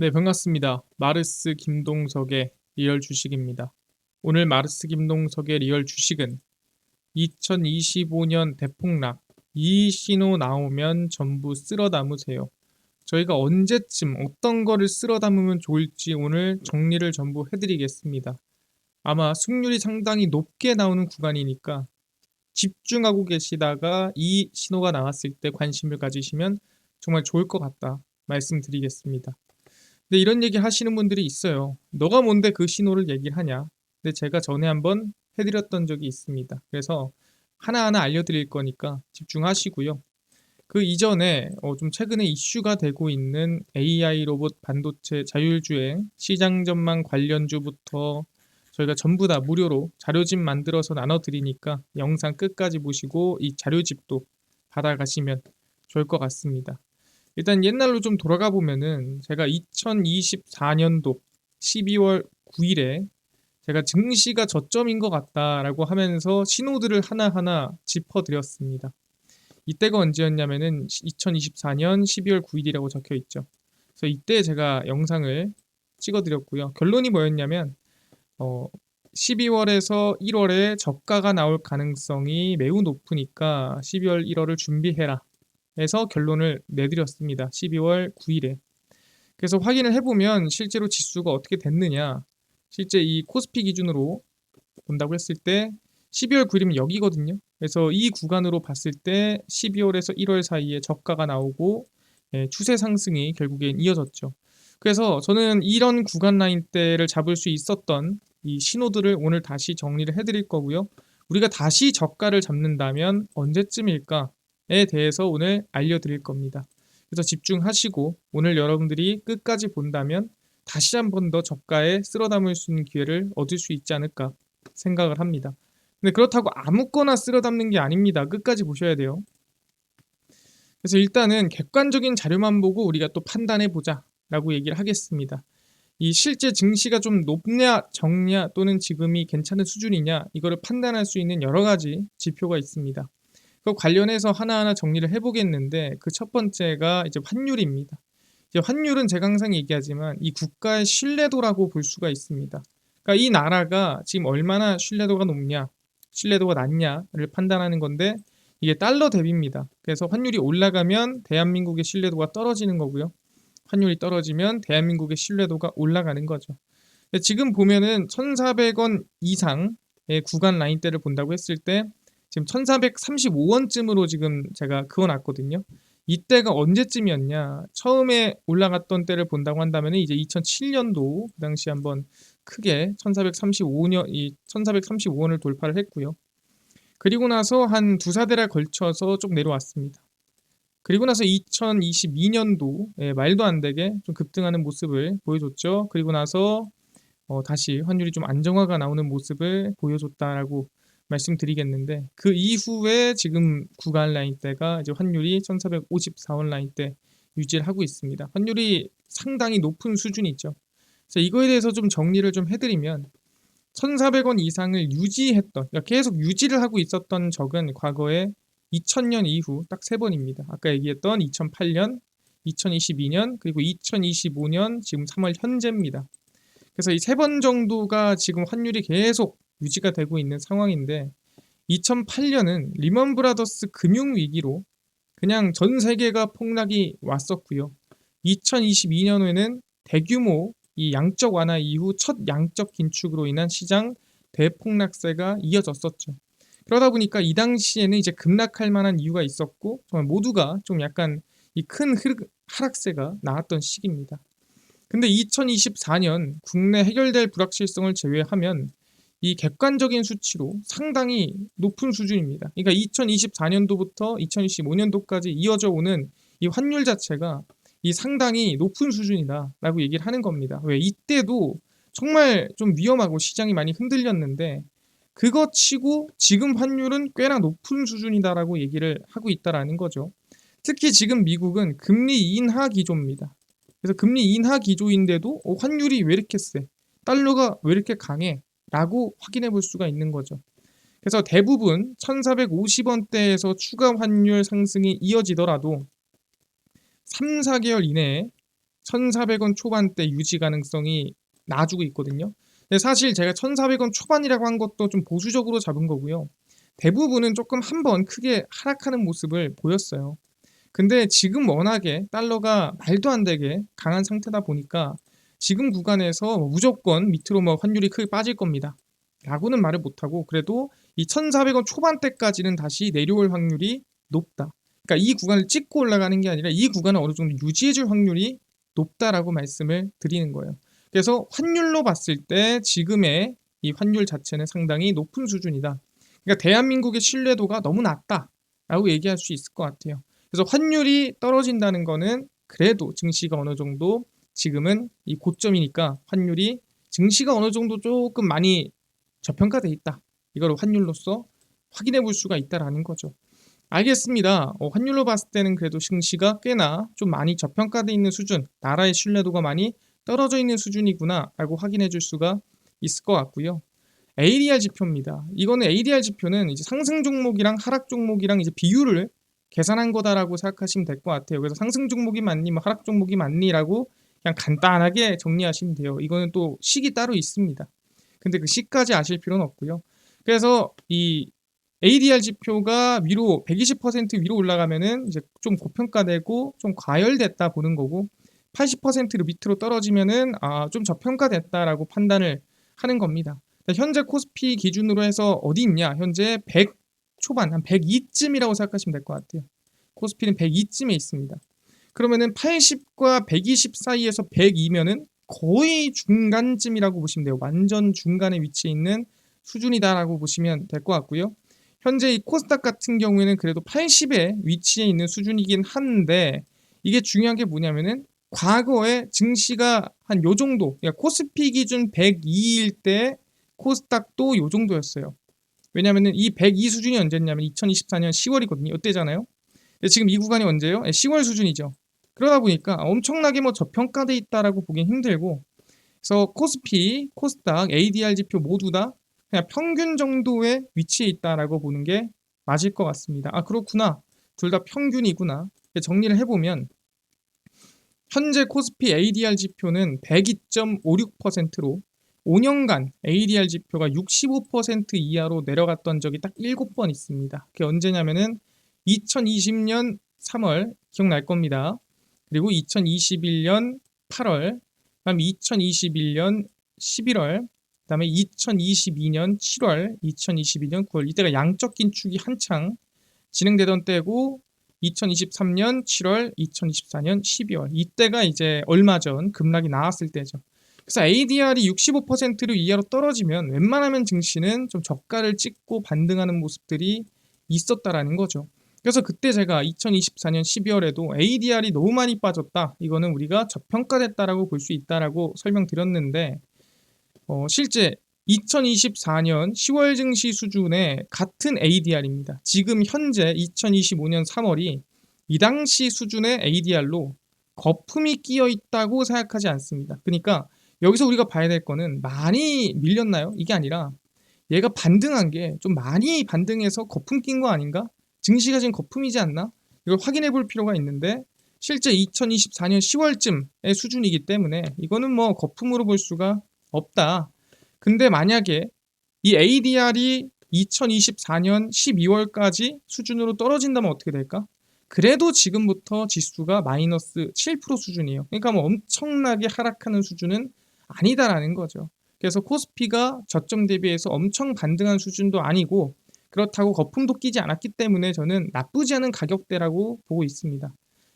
네, 반갑습니다. 마르스 김동석의 리얼 주식입니다. 오늘 마르스 김동석의 리얼 주식은 2025년 대폭락 이 신호 나오면 전부 쓸어 담으세요. 저희가 언제쯤 어떤 거를 쓸어 담으면 좋을지 오늘 정리를 전부 해드리겠습니다. 아마 승률이 상당히 높게 나오는 구간이니까 집중하고 계시다가 이 신호가 나왔을 때 관심을 가지시면 정말 좋을 것 같다 말씀드리겠습니다. 근데 이런 얘기 하시는 분들이 있어요. 너가 뭔데 그 신호를 얘기를 하냐? 근데 제가 전에 한번 해드렸던 적이 있습니다. 그래서 하나하나 알려드릴 거니까 집중하시고요. 그 이전에 어, 좀 최근에 이슈가 되고 있는 AI 로봇 반도체 자율주행 시장 전망 관련주부터 저희가 전부 다 무료로 자료집 만들어서 나눠드리니까 영상 끝까지 보시고 이 자료집도 받아가시면 좋을 것 같습니다. 일단 옛날로 좀 돌아가 보면은 제가 2024년도 12월 9일에 제가 증시가 저점인 것 같다라고 하면서 신호들을 하나하나 짚어드렸습니다. 이때가 언제였냐면은 2024년 12월 9일이라고 적혀 있죠. 그래서 이때 제가 영상을 찍어드렸고요. 결론이 뭐였냐면 어, 12월에서 1월에 저가가 나올 가능성이 매우 높으니까 12월 1월을 준비해라 해서 결론을 내드렸습니다. 12월 9일에. 그래서 확인을 해보면 실제로 지수가 어떻게 됐느냐 실제 이 코스피 기준으로 본다고 했을 때 12월 9일이면 여기거든요. 그래서 이 구간으로 봤을 때 12월에서 1월 사이에 저가가 나오고 예, 추세 상승이 결국엔 이어졌죠. 그래서 저는 이런 구간 라인대를 잡을 수 있었던 이 신호들을 오늘 다시 정리를 해드릴 거고요. 우리가 다시 저가를 잡는다면 언제쯤일까에 대해서 오늘 알려드릴 겁니다. 그래서 집중하시고 오늘 여러분들이 끝까지 본다면 다시 한 번 더 저가에 쓸어 담을 수 있는 기회를 얻을 수 있지 않을까 생각을 합니다. 근데 그렇다고 아무거나 쓸어 담는 게 아닙니다. 끝까지 보셔야 돼요. 그래서 일단은 객관적인 자료만 보고 우리가 또 판단해 보자 라고 얘기를 하겠습니다. 이 실제 증시가 좀 높냐 적냐 또는 지금이 괜찮은 수준이냐 이거를 판단할 수 있는 여러 가지 지표가 있습니다. 그 관련해서 하나하나 정리를 해보겠는데 그 첫 번째가 이제 환율입니다. 이제 환율은 제가 항상 얘기하지만 이 국가의 신뢰도라고 볼 수가 있습니다. 그러니까 이 나라가 지금 얼마나 신뢰도가 높냐, 신뢰도가 낮냐를 판단하는 건데 이게 달러 대비입니다. 그래서 환율이 올라가면 대한민국의 신뢰도가 떨어지는 거고요. 환율이 떨어지면 대한민국의 신뢰도가 올라가는 거죠. 지금 보면은 1,400원 이상의 구간 라인대를 본다고 했을 때 지금 1,435원쯤으로 지금 제가 그어놨거든요. 이때가 언제쯤이었냐? 처음에 올라갔던 때를 본다고 한다면 이제 2007년도 그 당시 한번 크게 1435년 이 1435원을 돌파를 했고요. 그리고 나서 한 두 사대를 걸쳐서 좀 내려왔습니다. 그리고 나서 2022년도 예, 말도 안 되게 좀 급등하는 모습을 보여줬죠. 그리고 나서 어, 다시 환율이 좀 안정화가 나오는 모습을 보여줬다라고 말씀드리겠는데 그 이후에 지금 구간 라인대가 이제 환율이 1454원 라인대 유지를 하고 있습니다. 환율이 상당히 높은 수준이 있죠. 그래서 이거에 대해서 좀 정리를 좀 해드리면 1,400원 이상을 유지했던 그러니까 계속 유지를 하고 있었던 적은 과거에 2000년 이후 딱 세 번입니다. 아까 얘기했던 2008년, 2022년 그리고 2025년 지금 3월 현재입니다. 그래서 이 세 번 정도가 지금 환율이 계속 유지가 되고 있는 상황인데 2008년은 리먼 브라더스 금융 위기로 그냥 전 세계가 폭락이 왔었고요. 2022년에는 대규모 이 양적 완화 이후 첫 양적 긴축으로 인한 시장 대폭락세가 이어졌었죠. 그러다 보니까 이 당시에는 이제 급락할 만한 이유가 있었고 정말 모두가 좀 약간 이 큰 하락세가 나왔던 시기입니다. 근데 2024년 국내 해결될 불확실성을 제외하면 이 객관적인 수치로 상당히 높은 수준입니다. 그러니까 2024년도부터 2025년도까지 이어져 오는 이 환율 자체가 이 상당히 높은 수준이다라고 얘기를 하는 겁니다. 왜 이때도 정말 좀 위험하고 시장이 많이 흔들렸는데 그것 치고 지금 환율은 꽤나 높은 수준이다라고 얘기를 하고 있다라는 거죠. 특히 지금 미국은 금리 인하 기조입니다. 그래서 금리 인하 기조인데도 어, 환율이 왜 이렇게 세? 달러가 왜 이렇게 강해? 라고 확인해 볼 수가 있는 거죠. 그래서 대부분 1450원대에서 추가 환율 상승이 이어지더라도 3, 4개월 이내에 1,400원 초반대 유지 가능성이 나주고 있거든요. 근데 사실 제가 1,400원 초반이라고 한 것도 좀 보수적으로 잡은 거고요. 대부분은 조금 한번 크게 하락하는 모습을 보였어요. 근데 지금 워낙에 달러가 말도 안 되게 강한 상태다 보니까 지금 구간에서 뭐 무조건 밑으로 뭐 환율이 크게 빠질 겁니다. 라고는 말을 못하고 그래도 이 1,400원 초반대까지는 다시 내려올 확률이 높다. 그러니까 이 구간을 찍고 올라가는 게 아니라 이 구간을 어느 정도 유지해줄 확률이 높다라고 말씀을 드리는 거예요. 그래서 환율로 봤을 때 지금의 이 환율 자체는 상당히 높은 수준이다. 그러니까 대한민국의 신뢰도가 너무 낮다라고 얘기할 수 있을 것 같아요. 그래서 환율이 떨어진다는 거는 그래도 증시가 어느 정도 지금은 이 고점이니까 환율이 증시가 어느 정도 조금 많이 저평가돼 있다. 이걸 환율로서 확인해 볼 수가 있다라는 거죠. 알겠습니다. 어, 환율로 봤을 때는 그래도 증시가 꽤나 좀 많이 저평가돼 있는 수준, 나라의 신뢰도가 많이 떨어져 있는 수준이구나 라고 확인해 줄 수가 있을 것 같고요. ADR 지표입니다. 이거는 ADR 지표는 이제 상승 종목이랑 하락 종목이랑 이제 비율을 계산한 거다라고 생각하시면 될 것 같아요. 그래서 상승 종목이 맞니, 뭐 하락 종목이 맞니라고 그냥 간단하게 정리하시면 돼요. 이거는 또 식이 따로 있습니다. 근데 그 식까지 아실 필요는 없고요. 그래서 이 ADR 지표가 위로 120% 위로 올라가면은 이제 좀 고평가되고 좀 과열됐다 보는 거고 80%로 밑으로 떨어지면은 아, 좀 저평가됐다라고 판단을 하는 겁니다. 현재 코스피 기준으로 해서 어디 있냐? 현재 100 초반 한 102쯤이라고 생각하시면 될 것 같아요. 코스피는 102쯤에 있습니다. 그러면은 80과 120 사이에서 102면은 거의 중간쯤이라고 보시면 돼요. 완전 중간에 위치해 있는 수준이다라고 보시면 될 것 같고요. 현재 이 코스닥 같은 경우에는 그래도 80에 위치해 있는 수준이긴 한데 이게 중요한 게 뭐냐면은 과거에 증시가 한 요 정도, 그러니까 코스피 기준 102일 때 코스닥도 요 정도였어요. 왜냐면은 이 102 수준이 언제냐면 2024년 10월이거든요. 이때잖아요. 지금 이 구간이 언제예요? 10월 수준이죠. 그러다 보니까 엄청나게 뭐 저평가돼 있다라고 보긴 힘들고 그래서 코스피, 코스닥, ADR 지표 모두 다 그냥 평균 정도의 위치에 있다라고 보는 게 맞을 것 같습니다. 아 그렇구나. 둘 다 평균이구나. 정리를 해보면 현재 코스피 ADR 지표는 102.56%로 5년간 ADR 지표가 65% 이하로 내려갔던 적이 딱 7번 있습니다. 그게 언제냐면은 2020년 3월 기억날 겁니다. 그리고 2021년 8월, 그다음 2021년 11월, 그다음에 2022년 7월, 2022년 9월 이때가 양적 긴축이 한창 진행되던 때고 2023년 7월, 2024년 12월 이때가 이제 얼마 전 급락이 나왔을 때죠. 그래서 ADR이 65%로 이하로 떨어지면 웬만하면 증시는 좀 저가를 찍고 반등하는 모습들이 있었다라는 거죠. 그래서 그때 제가 2024년 12월에도 ADR이 너무 많이 빠졌다. 이거는 우리가 저평가됐다라고 볼 수 있다라고 설명드렸는데 어, 실제 2024년 10월 증시 수준의 같은 ADR입니다. 지금 현재 2025년 3월이 이 당시 수준의 ADR로 거품이 끼어 있다고 생각하지 않습니다. 그러니까 여기서 우리가 봐야 될 거는 많이 밀렸나요? 이게 아니라 얘가 반등한 게 좀 많이 반등해서 거품 낀 거 아닌가? 증시가 지금 거품이지 않나? 이걸 확인해 볼 필요가 있는데 실제 2024년 10월쯤의 수준이기 때문에 이거는 뭐 거품으로 볼 수가 없다. 근데 만약에 이 ADR이 2024년 12월까지 수준으로 떨어진다면 어떻게 될까? 그래도 지금부터 지수가 마이너스 7% 수준이에요. 그러니까 뭐 엄청나게 하락하는 수준은 아니다라는 거죠. 그래서 코스피가 저점 대비해서 엄청 반등한 수준도 아니고 그렇다고 거품도 끼지 않았기 때문에 저는 나쁘지 않은 가격대라고 보고 있습니다.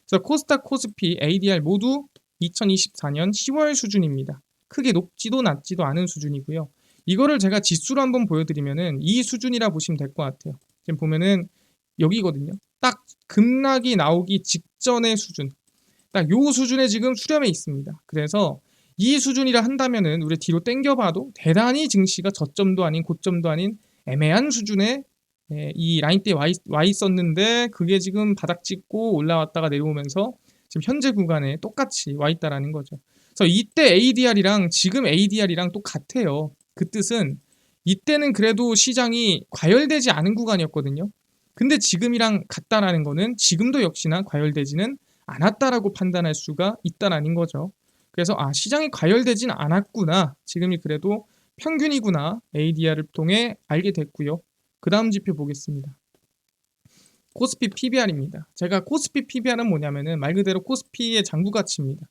그래서 코스닥, 코스피, ADR 모두 2024년 10월 수준입니다. 크게 높지도 낮지도 않은 수준이고요. 이거를 제가 지수로 한번 보여드리면은 이 수준이라 보시면 될 것 같아요. 지금 보면은 여기거든요. 딱 급락이 나오기 직전의 수준. 딱 요 수준에 지금 수렴해 있습니다. 그래서 이 수준이라 한다면은 우리 뒤로 땡겨봐도 대단히 증시가 저점도 아닌 고점도 아닌 애매한 수준의 예, 이 와, 있, 와 있었는데 그게 지금 바닥 찍고 올라왔다가 내려오면서 지금 현재 구간에 똑같이 와 있다라는 거죠. 그래서 이때 ADR이랑 지금 ADR이랑 똑같아요. 그 뜻은 이때는 그래도 시장이 과열되지 않은 구간이었거든요. 근데 지금이랑 같다라는 거는 지금도 역시나 과열되지는 않았다라고 판단할 수가 있다라는 거죠. 그래서 아 시장이 과열되진 않았구나. 지금이 그래도 평균이구나. ADR을 통해 알게 됐고요. 그 다음 지표 보겠습니다. 코스피 PBR입니다. 제가 코스피 PBR은 뭐냐면은 말 그대로 코스피의 장부 가치입니다.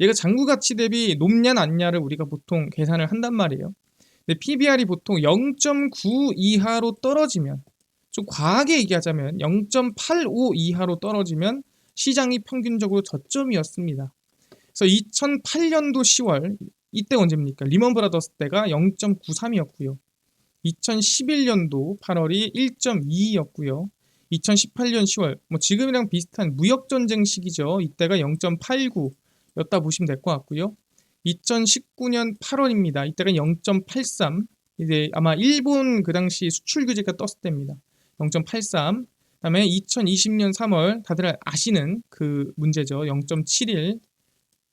얘가 장부 가치 대비 높냐 낮냐를 우리가 보통 계산을 한단 말이에요. 근데 PBR이 보통 0.9 이하로 떨어지면 좀 과하게 얘기하자면 0.85 이하로 떨어지면 시장이 평균적으로 저점이었습니다. 그래서 2008년도 10월 이때 언제입니까? 리먼 브라더스 때가 0.93이었고요. 2011년도 8월이 1.22였고요. 2018년 10월 뭐 지금이랑 비슷한 무역 전쟁 시기죠. 이때가 0.89였다 보시면 될 것 같고요. 2019년 8월입니다. 이때가 0.83 이제 아마 일본 그 당시 수출 규제가 떴을 때입니다. 0.83 그다음에 2020년 3월 다들 아시는 그 문제죠. 0.71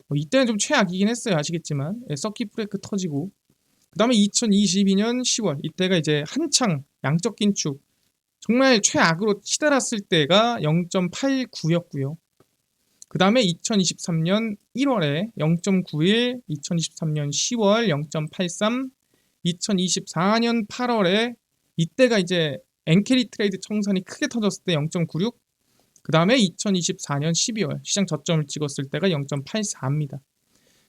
뭐 이때는 좀 최악이긴 했어요. 아시겠지만 예, 서킷 브레이크 터지고 그 다음에 2022년 10월 이때가 이제 한창 양적 긴축 정말 최악으로 치달았을 때가 0.89였고요. 그 다음에 2023년 1월에 0.91, 2023년 10월 0.83, 2024년 8월에 이때가 이제 엔캐리 트레이드 청산이 크게 터졌을 때 0.96, 그 다음에 2024년 12월 시장 저점을 찍었을 때가 0.84입니다.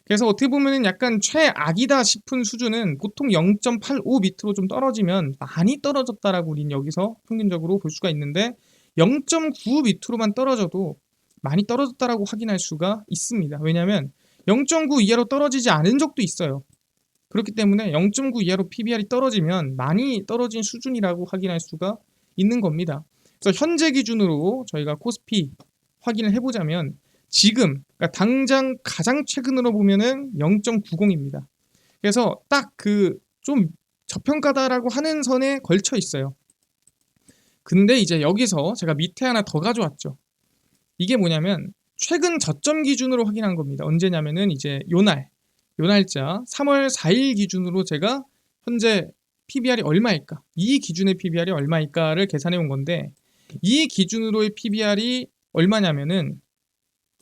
그래서 어떻게 보면 약간 최악이다 싶은 수준은 보통 0.85 밑으로 좀 떨어지면 많이 떨어졌다라고 우리는 여기서 평균적으로 볼 수가 있는데 0.9 밑으로만 떨어져도 많이 떨어졌다라고 확인할 수가 있습니다. 왜냐하면 0.9 이하로 떨어지지 않은 적도 있어요. 그렇기 때문에 0.9 이하로 PBR이 떨어지면 많이 떨어진 수준이라고 확인할 수가 있는 겁니다. 그래서 현재 기준으로 저희가 코스피 확인을 해보자면 지금 그러니까 당장 가장 최근으로 보면은 0.90입니다. 그래서 딱 그 좀 저평가다라고 하는 선에 걸쳐 있어요. 근데 이제 여기서 제가 밑에 하나 더 가져왔죠. 이게 뭐냐면 최근 저점 기준으로 확인한 겁니다. 언제냐면은 이제 요날 요 날짜 3월 4일 기준으로 제가 현재 PBR이 얼마일까? 이 기준의 PBR이 얼마일까를 계산해 온 건데 이 기준으로의 PBR이 얼마냐면은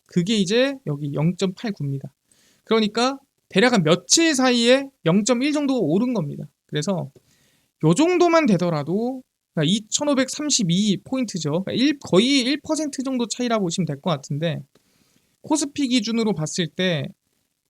그게 이제 여기 0.89입니다. 그러니까 대략 한 며칠 사이에 0.1 정도 오른 겁니다. 그래서 요 정도만 되더라도 2532포인트죠. 그러니까 거의 1% 정도 차이라고 보시면 될 것 같은데 코스피 기준으로 봤을 때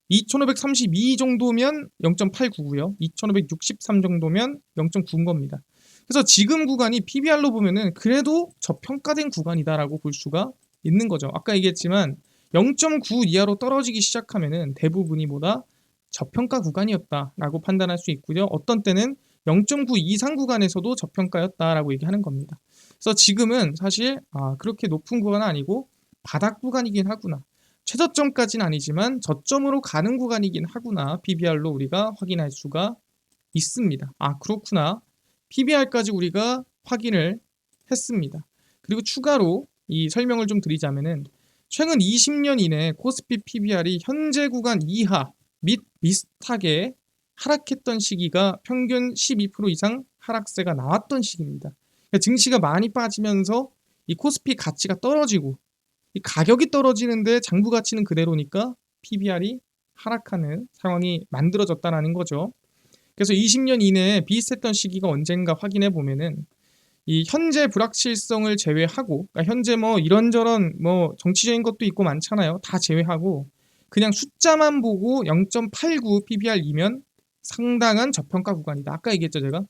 2532 정도면 0.89고요. 2563 정도면 0.9인 겁니다. 그래서 지금 구간이 PBR로 보면은 그래도 저평가된 구간이다라고 볼 수가 있는 거죠. 아까 얘기했지만 0.9 이하로 떨어지기 시작하면은 대부분이 뭐다 저평가 구간이었다라고 판단할 수 있고요. 어떤 때는 0.9 이상 구간에서도 저평가였다라고 얘기하는 겁니다. 그래서 지금은 사실 아, 그렇게 높은 구간은 아니고 바닥 구간이긴 하구나. 최저점까지는 아니지만 저점으로 가는 구간이긴 하구나. PBR로 우리가 확인할 수가 있습니다. 아 그렇구나. PBR까지 우리가 확인을 했습니다. 그리고 추가로 이 설명을 좀 드리자면은 최근 20년 이내 코스피 PBR이 현재 구간 이하 및 비슷하게 하락했던 시기가 평균 12% 이상 하락세가 나왔던 시기입니다. 그러니까 증시가 많이 빠지면서 이 코스피 가치가 떨어지고 이 가격이 떨어지는데 장부 가치는 그대로니까 PBR이 하락하는 상황이 만들어졌다는 거죠. 그래서 20년 이내에 비슷했던 시기가 언젠가 확인해 보면은 이 현재 불확실성을 제외하고 그러니까 현재 뭐 이런저런 뭐 정치적인 것도 있고 많잖아요. 다 제외하고 그냥 숫자만 보고 0.89 PBR이면 상당한 저평가 구간이다. 아까 얘기했죠, 제가.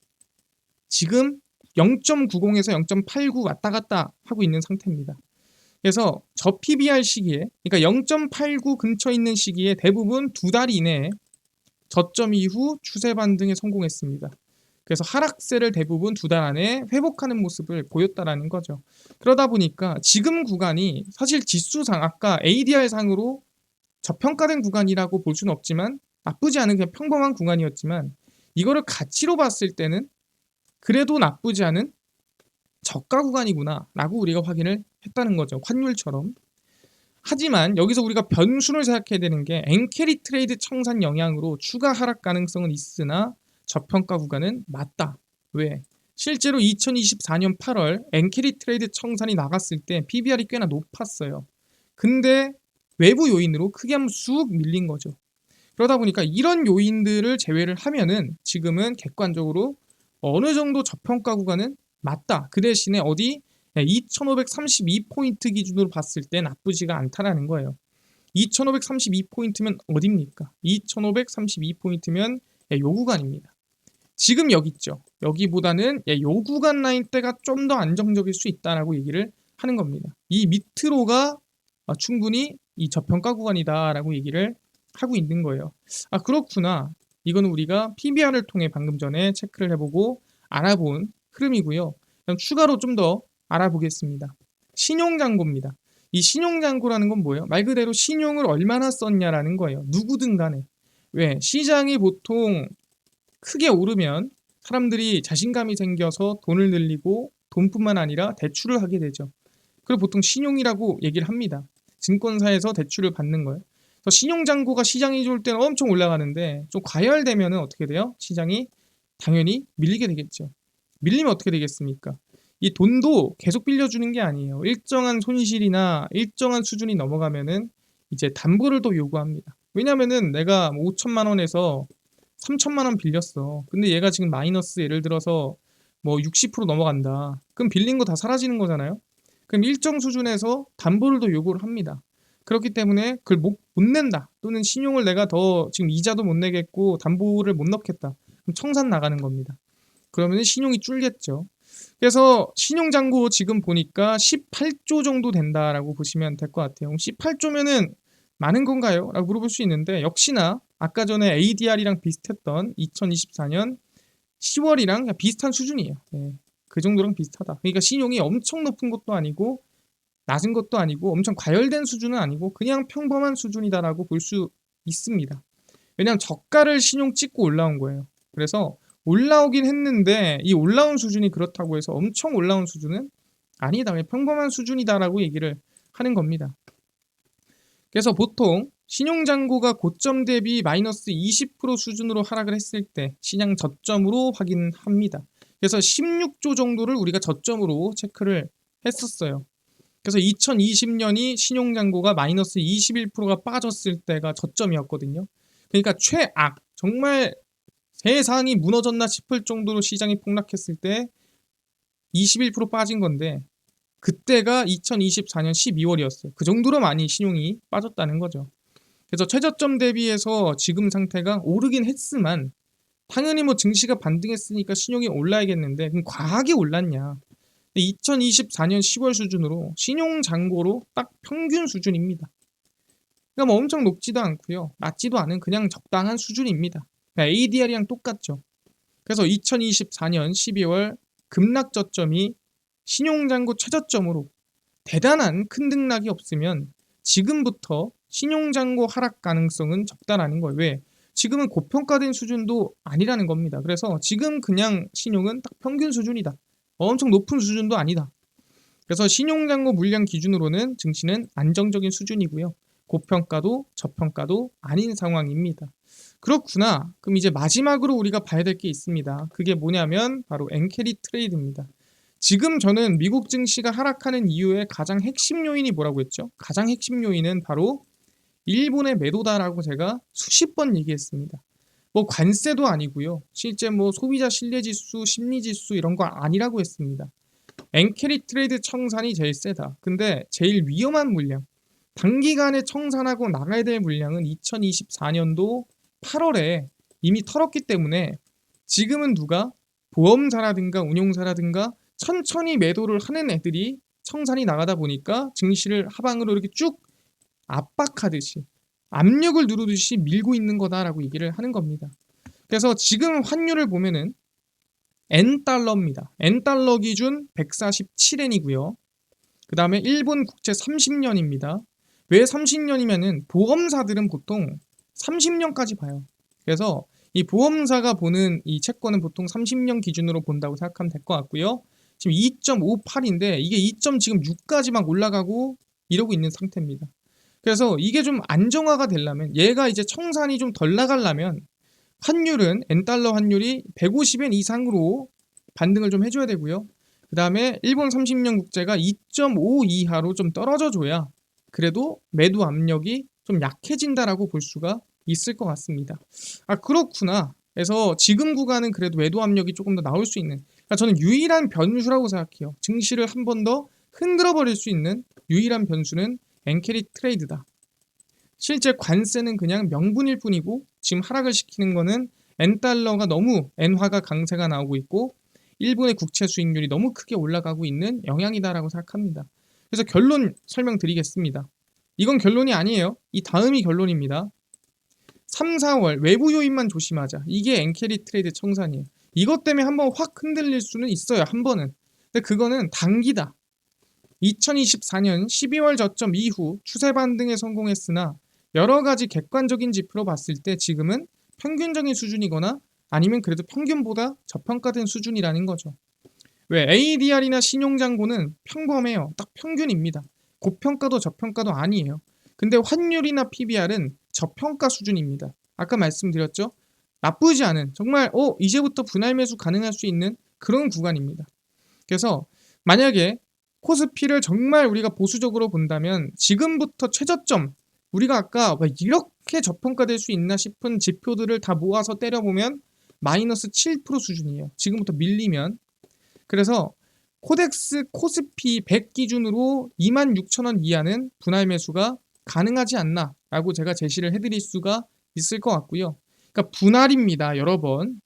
지금 0.90에서 0.89 왔다 갔다 하고 있는 상태입니다. 그래서 저 PBR 시기에 그러니까 0.89 근처 있는 시기에 대부분 두 달 이내에 저점 이후 추세 반등에 성공했습니다. 그래서 하락세를 대부분 두 달 안에 회복하는 모습을 보였다라는 거죠. 그러다 보니까 지금 구간이 사실 지수상 아까 ADR 상으로 저평가된 구간이라고 볼 수는 없지만 나쁘지 않은 그냥 평범한 구간이었지만 이거를 가치로 봤을 때는 그래도 나쁘지 않은 저가 구간이구나 라고 우리가 확인을 했다는 거죠. 환율처럼. 하지만 여기서 우리가 변수를 생각해야 되는 게 엔캐리 트레이드 청산 영향으로 추가 하락 가능성은 있으나 저평가 구간은 맞다. 왜? 실제로 2024년 8월 엔캐리 트레이드 청산이 나갔을 때 PBR이 꽤나 높았어요. 근데 외부 요인으로 크게 한번 쑥 밀린 거죠. 그러다 보니까 이런 요인들을 제외를 하면은 지금은 객관적으로 어느 정도 저평가 구간은 맞다. 그 대신에 어디 2532포인트 기준으로 봤을 때 나쁘지가 않다라는 거예요. 2532포인트면 어딥니까? 2532포인트면 요 구간입니다. 지금 여기 있죠. 여기보다는 요 구간 라인 때가 좀 더 안정적일 수 있다라고 얘기를 하는 겁니다. 이 밑으로가 아, 충분히 이 저평가 구간이다라고 얘기를 하고 있는 거예요. 아 그렇구나. 이거는 우리가 PBR을 통해 방금 전에 체크를 해보고 알아본 흐름이고요. 추가로 좀 더 알아보겠습니다. 신용장고입니다. 이 신용장고라는 건 뭐예요? 말 그대로 신용을 얼마나 썼냐라는 거예요. 누구든 간에. 왜? 시장이 보통 크게 오르면 사람들이 자신감이 생겨서 돈을 늘리고 돈뿐만 아니라 대출을 하게 되죠. 그걸 보통 신용이라고 얘기를 합니다. 증권사에서 대출을 받는 거예요. 그래서 신용장고가 시장이 좋을 때는 엄청 올라가는데 좀 과열되면 어떻게 돼요? 시장이 당연히 밀리게 되겠죠. 밀리면 어떻게 되겠습니까? 이 돈도 계속 빌려주는 게 아니에요. 일정한 손실이나 일정한 수준이 넘어가면은 이제 담보를 또 요구합니다. 왜냐면은 내가 뭐 5천만 원에서 3천만 원 빌렸어. 근데 얘가 지금 마이너스 예를 들어서 뭐 60% 넘어간다. 그럼 빌린 거 다 사라지는 거잖아요. 그럼 일정 수준에서 담보를 또 요구를 합니다. 그렇기 때문에 그걸 못, 못 낸다. 또는 신용을 내가 더 지금 이자도 못 내겠고 담보를 못 넣겠다. 그럼 청산 나가는 겁니다. 그러면 신용이 줄겠죠. 그래서 신용장고 지금 보니까 18조 정도 된다라고 보시면 될 것 같아요. 18조면은 많은 건가요? 라고 물어볼 수 있는데 역시나 아까 전에 ADR이랑 비슷했던 2024년 10월이랑 비슷한 수준이에요. 네, 그 정도랑 비슷하다. 그러니까 신용이 엄청 높은 것도 아니고 낮은 것도 아니고 엄청 과열된 수준은 아니고 그냥 평범한 수준이다라고 볼 수 있습니다. 왜냐하면 저가를 신용 찍고 올라온 거예요. 그래서 올라오긴 했는데 이 올라온 수준이 그렇다고 해서 엄청 올라온 수준은 아니다. 그냥 평범한 수준이다라고 얘기를 하는 겁니다. 그래서 보통 신용잔고가 고점 대비 마이너스 20% 수준으로 하락을 했을 때 시장 저점으로 확인합니다. 그래서 16조 정도를 우리가 저점으로 체크를 했었어요. 그래서 2020년이 신용잔고가 마이너스 21%가 빠졌을 때가 저점이었거든요. 그러니까 최악, 정말 세상이 무너졌나 싶을 정도로 시장이 폭락했을 때 21% 빠진 건데 그때가 2024년 12월이었어요. 그 정도로 많이 신용이 빠졌다는 거죠. 그래서 최저점 대비해서 지금 상태가 오르긴 했지만 당연히 뭐 증시가 반등했으니까 신용이 올라야겠는데 그럼 과하게 올랐냐? 2024년 10월 수준으로 신용 잔고로 딱 평균 수준입니다. 그러니까 뭐 엄청 높지도 않고요. 낮지도 않은 그냥 적당한 수준입니다. 그러니까 ADR이랑 똑같죠. 그래서 2024년 12월 급락 저점이 신용잔고 최저점으로 대단한 큰 등락이 없으면 지금부터 신용잔고 하락 가능성은 적다라는 거예요. 왜? 지금은 고평가된 수준도 아니라는 겁니다. 그래서 지금 그냥 신용은 딱 평균 수준이다. 엄청 높은 수준도 아니다. 그래서 신용잔고 물량 기준으로는 증시는 안정적인 수준이고요. 고평가도 저평가도 아닌 상황입니다. 그렇구나. 그럼 이제 마지막으로 우리가 봐야 될 게 있습니다. 그게 뭐냐면 바로 엔캐리 트레이드입니다. 지금 저는 미국 증시가 하락하는 이유의 가장 핵심 요인이 뭐라고 했죠? 가장 핵심 요인은 바로 일본의 매도다라고 제가 수십 번 얘기했습니다. 뭐 관세도 아니고요. 실제 뭐 소비자 신뢰지수, 심리지수 이런 거 아니라고 했습니다. 엔캐리 트레이드 청산이 제일 세다. 근데 제일 위험한 물량, 단기간에 청산하고 나가야 될 물량은 2024년도 8월에 이미 털었기 때문에 지금은 누가 보험사라든가 운용사라든가 천천히 매도를 하는 애들이 청산이 나가다 보니까 증시를 하방으로 이렇게 쭉 압박하듯이 압력을 누르듯이 밀고 있는 거다라고 얘기를 하는 겁니다. 그래서 지금 환율을 보면은 N달러입니다. N달러 기준 147엔이고요. 그 다음에 일본 국채 30년입니다. 왜 30년이면은 보험사들은 보통 30년까지 봐요. 그래서 이 보험사가 보는 이 채권은 보통 30년 기준으로 본다고 생각하면 될 것 같고요. 지금 2.58인데 이게 2. 지금 6까지 막 올라가고 이러고 있는 상태입니다. 그래서 이게 좀 안정화가 되려면 얘가 이제 청산이 좀 덜 나가려면 환율은 N달러 환율이 150엔 이상으로 반등을 좀 해줘야 되고요. 그 다음에 일본 30년 국제가 2.5 이하로 좀 떨어져 줘야 그래도 매도 압력이 좀 약해진다라고 볼 수가 있을 것 같습니다. 아 그렇구나. 그래서 지금 구간은 그래도 매도 압력이 조금 더 나올 수 있는 그러니까 저는 유일한 변수라고 생각해요. 증시를 한 번 더 흔들어 버릴 수 있는 유일한 변수는 엔캐리 트레이드다. 실제 관세는 그냥 명분일 뿐이고 지금 하락을 시키는 거는 엔달러가 너무 엔화가 강세가 나오고 있고 일본의 국채 수익률이 너무 크게 올라가고 있는 영향이다라고 생각합니다. 그래서 결론 설명드리겠습니다. 이건 결론이 아니에요. 이 다음이 결론입니다. 3, 4월 외부 요인만 조심하자. 이게 엔캐리 트레이드 청산이에요. 이것 때문에 한번 확 흔들릴 수는 있어요. 한 번은. 근데 그거는 단기다. 2024년 12월 저점 이후 추세 반등에 성공했으나 여러 가지 객관적인 지표로 봤을 때 지금은 평균적인 수준이거나 아니면 그래도 평균보다 저평가된 수준이라는 거죠. 왜 ADR이나 신용장고는 평범해요. 딱 평균입니다. 고평가도 저평가도 아니에요. 근데 환율이나 PBR은 저평가 수준입니다. 아까 말씀드렸죠? 나쁘지 않은 정말 어 이제부터 분할 매수 가능할 수 있는 그런 구간입니다. 그래서 만약에 코스피를 정말 우리가 보수적으로 본다면 지금부터 최저점 우리가 아까 왜 이렇게 저평가될 수 있나 싶은 지표들을 다 모아서 때려보면 마이너스 7% 수준이에요. 지금부터 밀리면 그래서 코덱스 코스피 100 기준으로 26,000원 이하는 분할 매수가 가능하지 않나 라고 제가 제시를 해드릴 수가 있을 것 같고요. 그러니까 분할입니다, 여러 번.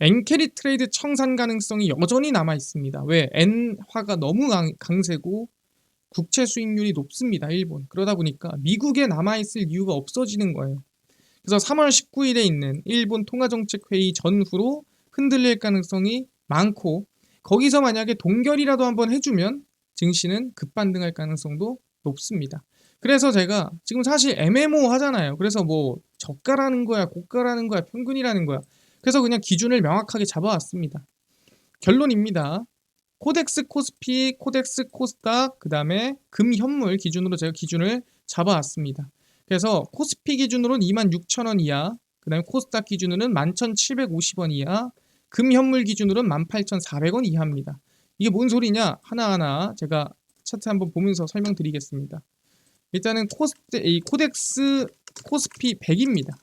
엔캐리 트레이드 청산 가능성이 여전히 남아 있습니다. 왜? 엔화가 너무 강, 강세고 국채 수익률이 높습니다. 일본. 그러다 보니까 미국에 남아 있을 이유가 없어지는 거예요. 그래서 3월 19일에 있는 일본 통화정책회의 전후로 흔들릴 가능성이 많고 거기서 만약에 동결이라도 한번 해주면 증시는 급반등할 가능성도 높습니다. 그래서 제가 지금 사실 애매모호하잖아요. 그래서 뭐 저가라는 거야, 고가라는 거야, 평균이라는 거야. 그래서 그냥 기준을 명확하게 잡아왔습니다. 결론입니다. 코덱스 코스피, 코덱스 코스닥, 그 다음에 금현물 기준으로 제가 기준을 잡아왔습니다. 그래서 코스피 기준으로는 26,000원 이하, 그 다음에 코스닥 기준으로는 11,750원 이하, 금현물 기준으로는 18,400원 이하입니다. 이게 뭔 소리냐? 하나하나 제가 차트 한번 보면서 설명드리겠습니다. 일단은 코스, 이 코덱스 코스피 100입니다.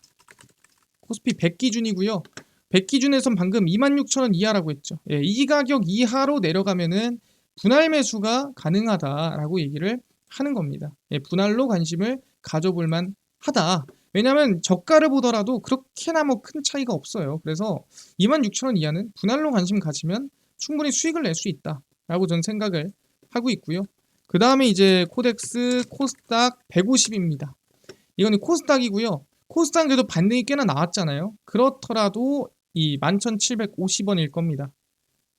코스피 100 기준이고요. 100 기준에선 방금 26,000원 이하라고 했죠. 예, 이 가격 이하로 내려가면은 분할 매수가 가능하다라고 얘기를 하는 겁니다. 예, 분할로 관심을 가져볼 만 하다. 왜냐하면 저가를 보더라도 그렇게나 뭐 큰 차이가 없어요. 그래서 26,000원 이하는 분할로 관심 가지면 충분히 수익을 낼 수 있다라고 저는 생각을 하고 있고요. 그 다음에 이제 코덱스 코스닥 150입니다. 이거는 코스닥이고요. 코스닥 그래도 반등이 꽤나 나왔잖아요. 그렇더라도 이 11,750원일 겁니다.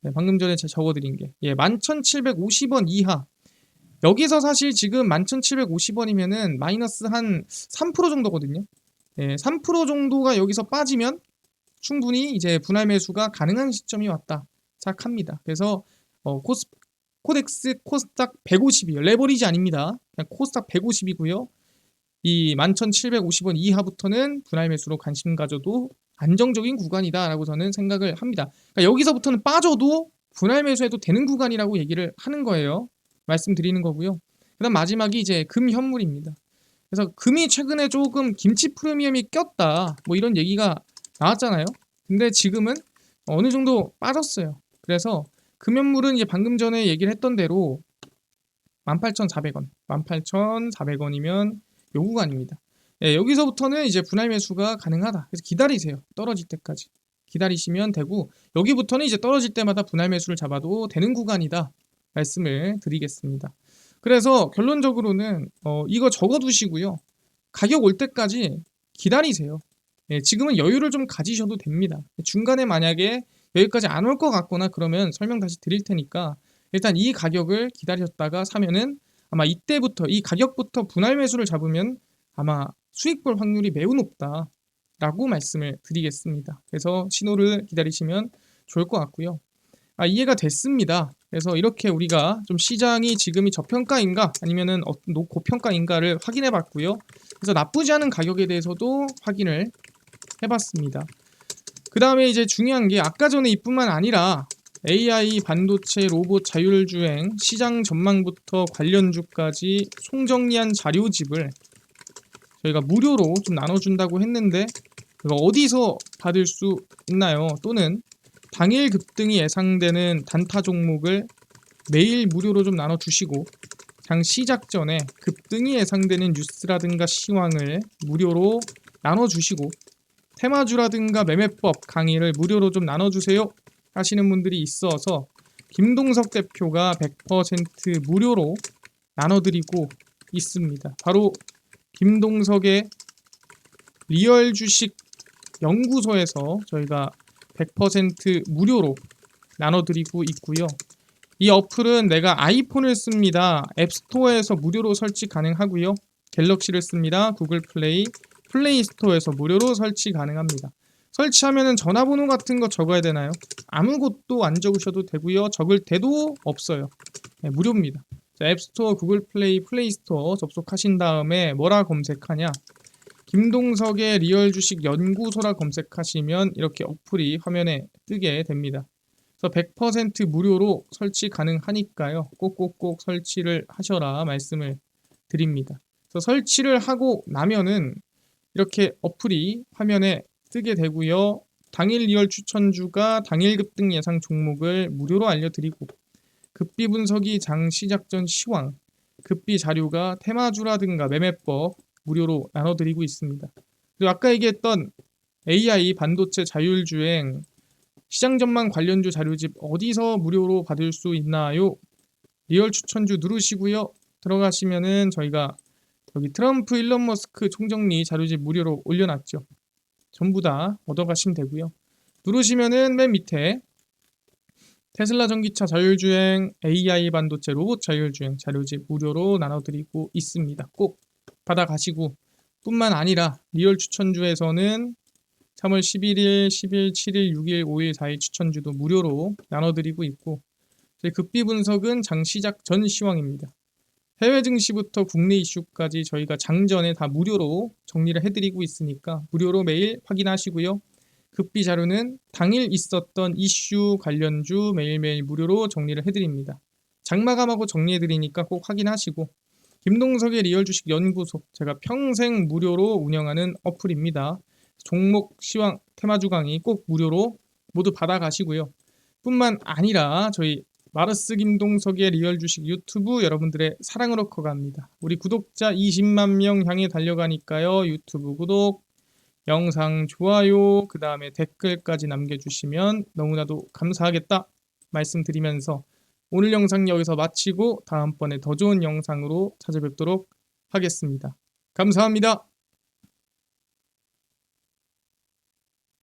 네, 방금 전에 제가 적어드린 게. 예, 11,750원 이하. 여기서 사실 지금 11,750원이면은 마이너스 한 3% 정도거든요. 예, 3% 정도가 여기서 빠지면 충분히 이제 분할 매수가 가능한 시점이 왔다 생각합니다. 그래서 어, 코스, 코덱스 코스닥 150이요. 레버리지 아닙니다. 그냥 코스닥 150이고요. 이 11,750원 이하부터는 분할 매수로 관심 가져도 안정적인 구간이다라고 저는 생각을 합니다. 그러니까 여기서부터는 빠져도 분할 매수해도 되는 구간이라고 얘기를 하는 거예요. 말씀드리는 거고요. 그다음 마지막이 이제 금 현물입니다. 그래서 금이 최근에 조금 김치 프리미엄이 꼈다 뭐 이런 얘기가 나왔잖아요. 근데 지금은 어느 정도 빠졌어요. 그래서 금연물은 이제 방금 전에 얘기를 했던 대로 18,400원, 18,400원이면 요 구간입니다. 예, 여기서부터는 이제 분할 매수가 가능하다. 그래서 기다리세요. 떨어질 때까지. 기다리시면 되고 여기부터는 이제 떨어질 때마다 분할 매수를 잡아도 되는 구간이다. 말씀을 드리겠습니다. 그래서 결론적으로는 어, 이거 적어두시고요. 가격 올 때까지 기다리세요. 예, 지금은 여유를 좀 가지셔도 됩니다. 중간에 만약에 여기까지 안 올 것 같거나 그러면 설명 다시 드릴 테니까 일단 이 가격을 기다렸다가 사면은 아마 이때부터 이 가격부터 분할 매수를 잡으면 아마 수익 볼 확률이 매우 높다라고 말씀을 드리겠습니다. 그래서 신호를 기다리시면 좋을 것 같고요. 아, 이해가 됐습니다. 그래서 이렇게 우리가 좀 시장이 지금이 저평가인가 아니면은 어, 고평가인가를 확인해 봤고요. 그래서 나쁘지 않은 가격에 대해서도 확인을 해봤습니다. 그 다음에 이제 중요한 게 아까 전에 이뿐만 아니라 AI, 반도체, 로봇, 자율주행, 시장 전망부터 관련주까지 총정리한 자료집을 저희가 무료로 좀 나눠준다고 했는데 그거 어디서 받을 수 있나요? 또는 당일 급등이 예상되는 단타 종목을 매일 무료로 좀 나눠주시고 장 시작 전에 급등이 예상되는 뉴스라든가 시황을 무료로 나눠주시고 테마주라든가 매매법 강의를 무료로 좀 나눠주세요 하시는 분들이 있어서 김동석 대표가 100% 무료로 나눠드리고 있습니다. 바로 김동석의 리얼 주식 연구소에서 저희가 100% 무료로 나눠드리고 있고요. 이 어플은 내가 아이폰을 씁니다. 앱스토어에서 무료로 설치 가능하고요. 갤럭시를 씁니다. 구글 플레이, 플레이 스토어에서 무료로 설치 가능합니다. 설치하면은 전화번호 같은 거 적어야 되나요? 아무것도 안 적으셔도 되고요. 적을 때도 없어요. 네, 무료입니다. 자, 앱스토어, 구글 플레이, 플레이 스토어 접속하신 다음에 뭐라 검색하냐? 김동석의 리얼 주식 연구소라 검색하시면 이렇게 어플이 화면에 뜨게 됩니다. 그래서 100% 무료로 설치 가능하니까요. 꼭꼭꼭 설치를 하셔라 말씀을 드립니다. 그래서 설치를 하고 나면은 이렇게 어플이 화면에 뜨게 되고요. 당일 리얼 추천주가 당일 급등 예상 종목을 무료로 알려드리고 급비 분석이 장 시작 전 시황, 급비 자료가 테마주라든가 매매법 무료로 나눠드리고 있습니다. 그리고 아까 얘기했던 AI 반도체 자율주행 시장 전망 관련주 자료집 어디서 무료로 받을 수 있나요? 리얼 추천주 누르시고요. 들어가시면은 저희가 여기 트럼프 일론 머스크 총정리 자료집 무료로 올려놨죠. 전부 다 얻어가시면 되고요. 누르시면은 맨 밑에 테슬라 전기차 자율주행, AI 반도체 로봇 자율주행 자료집 무료로 나눠드리고 있습니다. 꼭 받아가시고 뿐만 아니라 리얼 추천주에서는 3월 11일, 10일, 7일, 6일, 5일, 4일 추천주도 무료로 나눠드리고 있고 저희 급비 분석은 장 시작 전 시황입니다. 해외 증시부터 국내 이슈까지 저희가 장전에 다 무료로 정리를 해드리고 있으니까 무료로 매일 확인하시고요. 급비 자료는 당일 있었던 이슈 관련주 매일매일 무료로 정리를 해드립니다. 장마감하고 정리해드리니까 꼭 확인하시고 김동석의 리얼 주식 연구소 제가 평생 무료로 운영하는 어플입니다. 종목 시황 테마주 강의 꼭 무료로 모두 받아가시고요. 뿐만 아니라 저희 마르스 김동석의 리얼 주식 유튜브 여러분들의 사랑으로 커갑니다. 우리 구독자 20만 명 향해 달려가니까요. 유튜브 구독, 영상 좋아요, 그 다음에 댓글까지 남겨주시면 너무나도 감사하겠다 말씀드리면서 오늘 영상 여기서 마치고 다음번에 더 좋은 영상으로 찾아뵙도록 하겠습니다. 감사합니다.